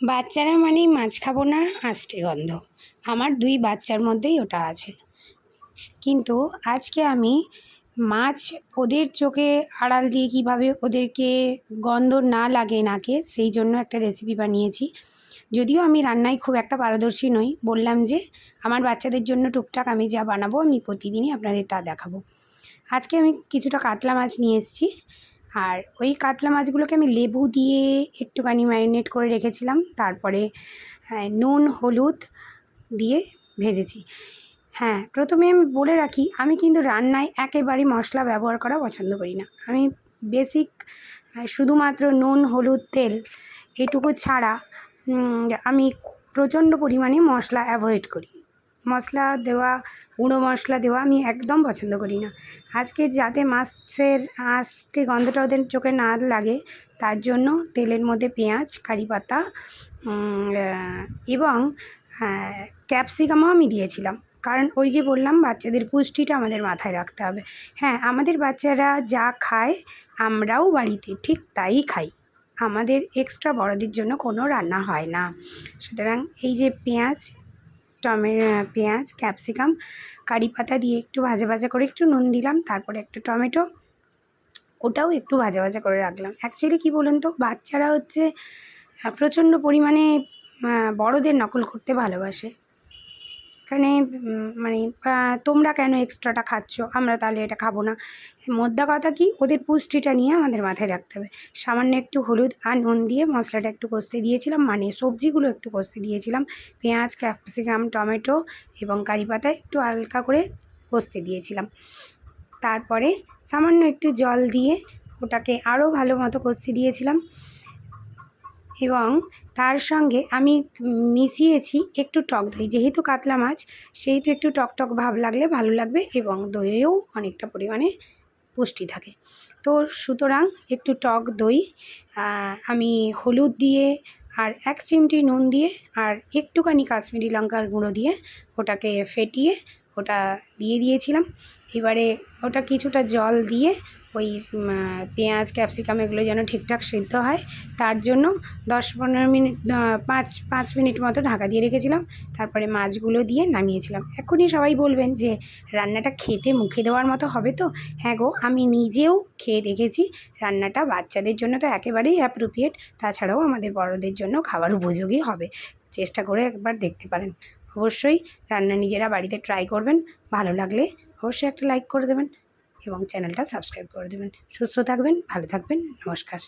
বাচ্চারা মানেই মাছ খাব না আষ্টে গন্ধ। আমার দুই বাচ্চার মধ্যেই ওটা আছে। কিন্তু আজকে আমি মাছ ওদের চোখে আড়াল দিয়ে কীভাবে ওদেরকে গন্ধ না লাগে নাকে, সেই জন্য একটা রেসিপি বানিয়েছি। যদিও আমি রান্নায় খুব একটা পারদর্শী নই, বললাম যে আমার বাচ্চাদের জন্য টুকটাক আমি যা বানাবো আমি প্রতিদিনই আপনাদের তা দেখাবো। আজকে আমি কিছুটা কাতলা মাছ নিয়ে এসেছি। আর ওই কাতলা মাছগুলোকে আমি লেবু দিয়ে একটুখানি ম্যারিনেট করে রেখেছিলাম। তারপরে হ্যাঁ, নুন হলুদ দিয়ে ভেজেছি। হ্যাঁ প্রথমে আমি বলে রাখি আমি কিন্তু রান্নায় একেবারেই মশলা ব্যবহার করা পছন্দ করি না। আমি বেসিক শুধুমাত্র নুন হলুদ তেল এটুকু ছাড়া আমি প্রচণ্ড পরিমাণে মশলা অ্যাভয়েড করি। মশলা দেওয়া, গুঁড়ো মশলা দেওয়া আমি একদম পছন্দ করি না। আজকে যাতে মাছের আঁশটে গন্ধটা ওদের চোখে না লাগে, তার জন্য তেলের মধ্যে পেঁয়াজ, কারি পাতা এবং ক্যাপসিকামও আমি দিয়েছিলাম। কারণ ওই যে বললাম, বাচ্চাদের পুষ্টিটা আমাদের মাথায় রাখতে হবে। হ্যাঁ আমাদের বাচ্চারা যা খায় আমরাও বাড়িতে ঠিক তাই খাই। আমাদের এক্সট্রা বড়দের জন্য কোনো রান্না হয় না। সুতরাং এই যে পেঁয়াজ টমে পেঁয়াজ, ক্যাপসিকাম, কারি পাতা দিয়ে একটু ভাজে ভাজা করে একটু নুন দিলাম, তারপরে একটু টমেটো। ওটাও একটু ভাজা ভাজা করে রাখলাম। অ্যাকচুয়ালি কি বলুন তো, বাচ্চারা হচ্ছে প্রচণ্ড পরিমাণে বড়দের নকল করতে ভালোবাসে। এখানে মানে তোমরা কেন এক্সট্রাটা খাচ্ছ? আমরা তাহলে এটা খাব না। মোদ্দা কথা কি? ওদের পুষ্টিটা নিয়ে আমাদের মাথায় রাখতে হবে। সামান্য একটু হলুদ আর নুন দিয়ে মশলাটা একটু কষতে দিয়েছিলাম মানে সবজিগুলো একটু কষতে দিয়েছিলাম। পেঁয়াজ, ক্যাপসিকাম, টমেটো এবং কারি পাতা একটু হালকা করে কষতে দিয়েছিলাম। তারপরে সামান্য একটু জল দিয়ে ওটাকে আরও ভালো মতো কষতে দিয়েছিলাম। এবং তার সঙ্গে আমি মিশিয়েছি একটু টক দই। যেহেতু কাতলা মাছ, সেহেতু একটু টক টক ভাব লাগলে ভালো লাগবে এবং দইয়েও অনেকটা পরিমাণে পুষ্টি থাকে। তো সুতরাং একটু টক দই আমি হলুদ দিয়ে আর এক চিমটি নুন দিয়ে আর একটুখানি কাশ্মীরি লঙ্কার গুঁড়ো দিয়ে ওটাকে ফেটিয়ে ওটা দিয়ে দিয়েছিলাম। এবারে ওটা কিছুটা জল দিয়ে ওই পেঁয়াজ, ক্যাপসিকাম এগুলো যেন ঠিকঠাক সিদ্ধ হয়, তার জন্য দশ পনেরো মিনিট পাঁচ পাঁচ মিনিট মতো ঢাকা দিয়ে রেখেছিলাম, তারপরে মাছগুলো দিয়ে নামিয়েছিলাম। এখনই সবাই বলবেন যে রান্নাটা খেতে মুখে দেওয়ার মতো হবে তো? হ্যাঁ গো, আমি নিজেও খেয়ে দেখেছি, রান্নাটা বাচ্চাদের জন্য তো একেবারেই অ্যাপ্রোপ্রিয়েট তাছাড়াও আমাদের বড়দের জন্য খাবার উপযোগী হবে। চেষ্টা করে একবার দেখতে পারেন। অবশ্যই রান্না নিজেরা বাড়িতে ট্রাই করবেন, ভালো লাগলে অবশ্যই একটা লাইক করে দেবেন। এবং চ্যানেলটা সাবস্ক্রাইব করে দেবেন। সুস্থ থাকবেন ভালো থাকবেন নমস্কার।